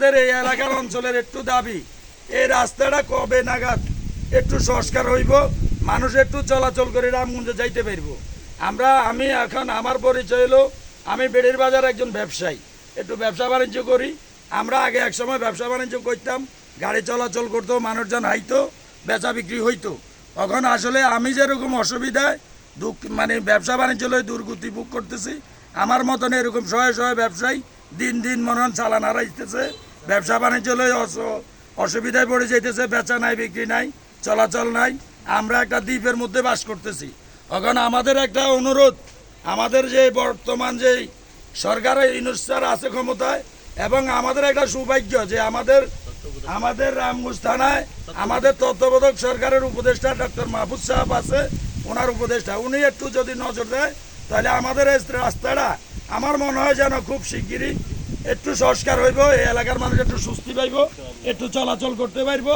আমাদের এই এলাকার অঞ্চলের একটু দাবি, এই রাস্তাটা কবে নাগাদ একটু সংস্কার হইব, মানুষ একটু চলাচল করে রামগঞ্জে যাইতে পারব। আমরা, আমি এখন আমার পরিচয় হলো, আমি বেড়ির বাজার একজন ব্যবসায়ী। একটু ব্যবসা বাণিজ্য করি, আমরা আগে এক সময় ব্যবসা বাণিজ্য করতাম, গাড়ি চলাচল করতো, মানুষজন হাইতো বেচা বিক্রি হইতো। তখন আসলে আমি যেরকম অসুবিধায় দুঃখ মানে ব্যবসা বাণিজ্য লই দুর্গতি ভোগ করতেছি, আমার মতন এরকম শয়ে শয়ে ব্যবসায়ী দিন দিন মনে চালান হারাইতেছে। ব্যবসা বাণিজ্য লই অসুবিধায় পড়ে যাইতেছে, বেচা নাই, বিক্রি নাই, চলাচল নাই। আমরা একটা দ্বীপের মধ্যে বাস করতেছি। এখন আমাদের একটা অনুরোধ, আমাদের যে বর্তমান যে সরকারের ইনুস্টার আছে ক্ষমতায়, এবং আমাদের একটা সৌভাগ্য যে আমাদের আমাদের রামগঞ্জ থানায় আমাদের তত্ত্বাবধায়ক সরকারের উপদেষ্টা ডক্টর মাহফুজ সাহেব আছে, ওনার উপদেষ্টা। উনি একটু যদি নজর দেয়, তাহলে আমাদের এই রাস্তাটা, আমার মনে হয় যেন খুব শিগগিরই একটু সংস্কার হইব এই এলাকার মানুষ একটু সুস্থি পাইব একটু চলাচল করতে পারব।